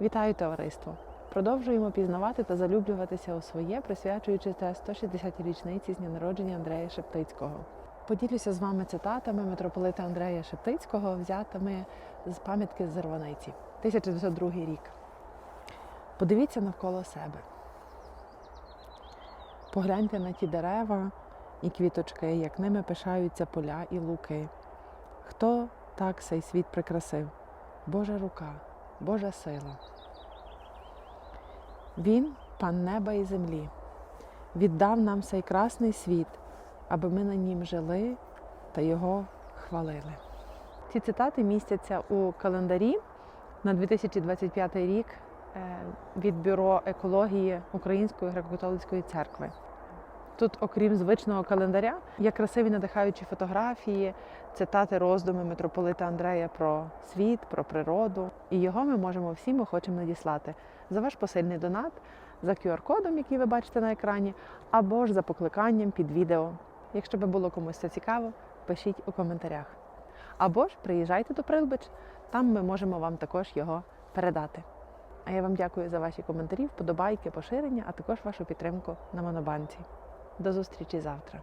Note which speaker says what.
Speaker 1: Вітаю товариство! Продовжуємо пізнавати та залюблюватися у своє, присвячуючи це 160-й річниці з дня народження Андрея Шептицького. Поділюся з вами цитатами митрополита Андрея Шептицького, взятими з пам'ятки з Зарваниці, 1902 рік. Подивіться навколо себе. Погляньте на ті дерева і квіточки, як ними пишаються поля і луки. Хто так цей світ прикрасив? Божа рука, Божа сила. Він, пан неба і землі, віддав нам цей красний світ, аби ми на нім жили та його хвалили. Ці цитати містяться у календарі на 2025 рік е, від Бюро екології Української греко-католицької церкви. Тут, окрім звичного календаря, є красиві надихаючі фотографії, цитати роздуми митрополита Андрея про світ, про природу. І його ми можемо всім охочим надіслати за ваш посильний донат, за QR-кодом, який ви бачите на екрані, або ж за покликанням під відео. Якщо би було комусь це цікаво, пишіть у коментарях. Або ж приїжджайте до Прилбич, там ми можемо вам також його передати. А я вам дякую за ваші коментарі, вподобайки, поширення, а також вашу підтримку на Монобанці. До зустрічі завтра.